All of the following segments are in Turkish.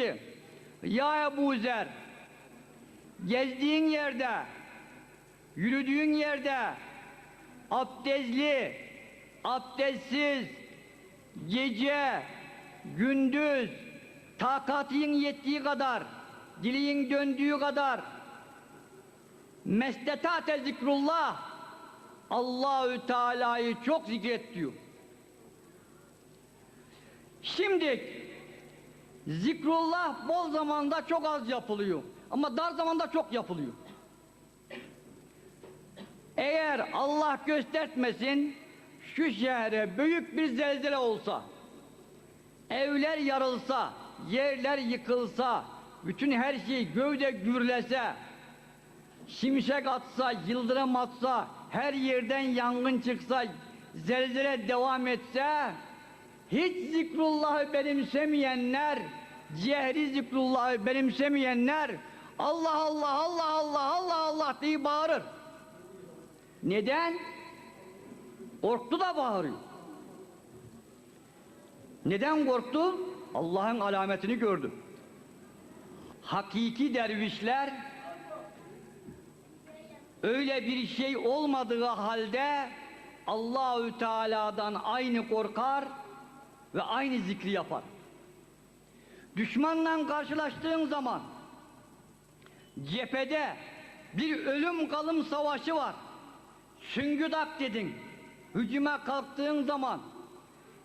ki Ya Ebu Zer gezdiğin yerde yürüdüğün yerde abdestli abdestsiz gece gündüz takatın yettiği kadar dilin döndüğü kadar Mestetate zikrullah Allahü Teala'yı çok zikret diyor. Şimdi zikrullah bol zamanda çok az yapılıyor. Ama dar zamanda çok yapılıyor. Eğer Allah göstertmesin şu şehre büyük bir zelzele olsa evler yarılsa yerler yıkılsa bütün her şey gövde gürlese şimşek atsa, yıldırım atsa, her yerden yangın çıksa, zelzele devam etse, hiç zikrullahı benimsemeyenler, cehri zikrullahı benimsemeyenler, Allah Allah, Allah Allah, Allah Allah diye bağırır. Neden? Korktu da bağırıyor. Neden korktu? Allah'ın alametini gördü. Hakiki dervişler öyle bir şey olmadığı halde Allahü Teala'dan aynı korkar ve aynı zikri yapar. Düşmanla karşılaştığın zaman cephede bir ölüm kalım savaşı var. Süngüdak dedin. Hücuma kalktığın zaman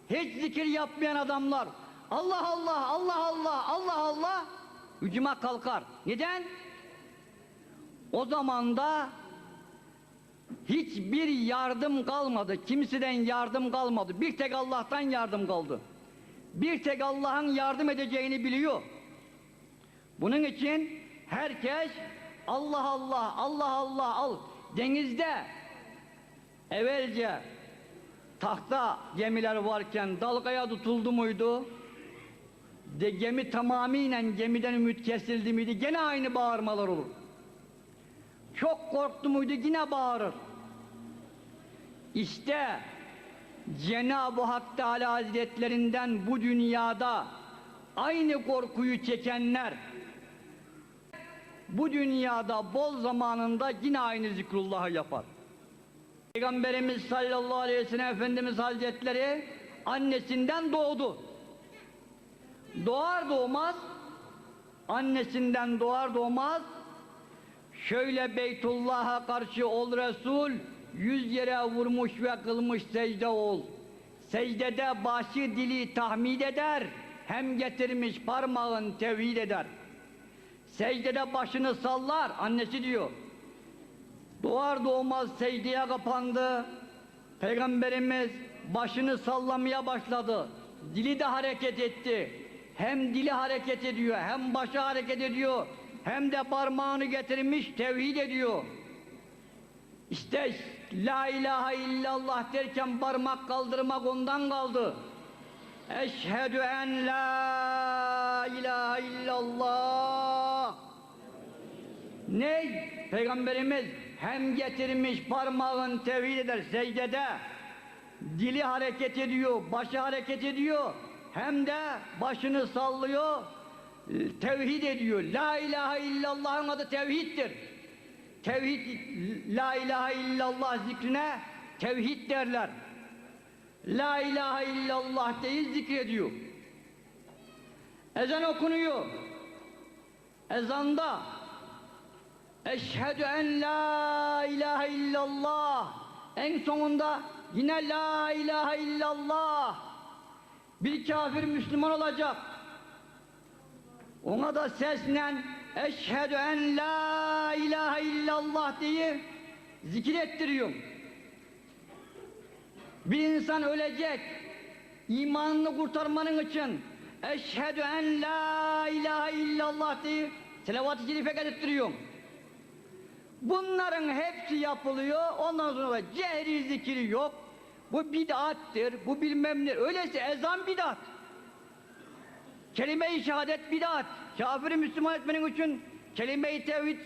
hiç zikir yapmayan adamlar Allah Allah Allah Allah Allah Allah hücuma kalkar. Neden? O zaman da hiçbir yardım kalmadı. Kimseden yardım kalmadı. Bir tek Allah'tan yardım kaldı. Bir tek Allah'ın yardım edeceğini biliyor. Bunun için herkes Allah Allah Allah Allah al. Denizde evvelce tahta gemiler varken dalgaya tutuldu muydu? De gemi tamamiyen gemiden ümit kesildi miydi? Gene aynı bağırmalar olur. Çok korktu muydu yine bağırır. İşte Cenab-ı Hak Teala Hazretlerinden bu dünyada aynı korkuyu çekenler bu dünyada bol zamanında yine aynı zikrullahı yapar. Peygamberimiz sallallahu aleyhi ve sellem Efendimiz Hazretleri annesinden doğdu. Doğar doğmaz annesinden doğar doğmaz şöyle Beytullah'a karşı ol Resul yüz yere vurmuş ve kılmış secde ol. Secdede başı dili tahmid eder hem getirmiş parmağın tevhid eder. Secdede başını sallar annesi diyor. Doğar doğmaz secdeye kapandı. Peygamberimiz başını sallamaya başladı. Dili de hareket etti. Hem dili hareket ediyor, hem başı hareket ediyor, hem de parmağını getirmiş tevhid ediyor. İşte la ilahe illallah derken parmak kaldırmak ondan kaldı. Eşhedü en la ilahe illallah. Ne? Peygamberimiz hem getirmiş parmağın tevhid eder secdede. Dili hareket ediyor, başı hareket ediyor. Hem de başını sallıyor, tevhid ediyor. La ilahe illallah'ın adı tevhiddir. Tevhid, la ilahe illallah zikrine tevhid derler. La ilahe illallah değil zikrediyor. Ezan okunuyor. Ezanda Eşhedü en la ilahe illallah En sonunda yine la ilahe illallah Bir kafir Müslüman olacak Ona da seslen Eşhedü en la ilahe illallah diye zikir ettiriyorum Bir insan ölecek imanını kurtarmanın için Eşhedü en la ilahe illallah diye selavat-ı şerife ettiriyorum Bunların hepsi yapılıyor. Ondan sonra cehri zikri yok. Bu bid'attir. Bu bilmem ne. Öyleyse ezan bid'at. Kelime-i şehadet bid'at. Kafiri Müslüman etmenin için kelime-i tevhid,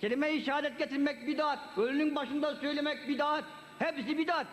kelime-i şehadet getirmek bid'at. Ölünün başında söylemek bid'at. Hepsi bid'at.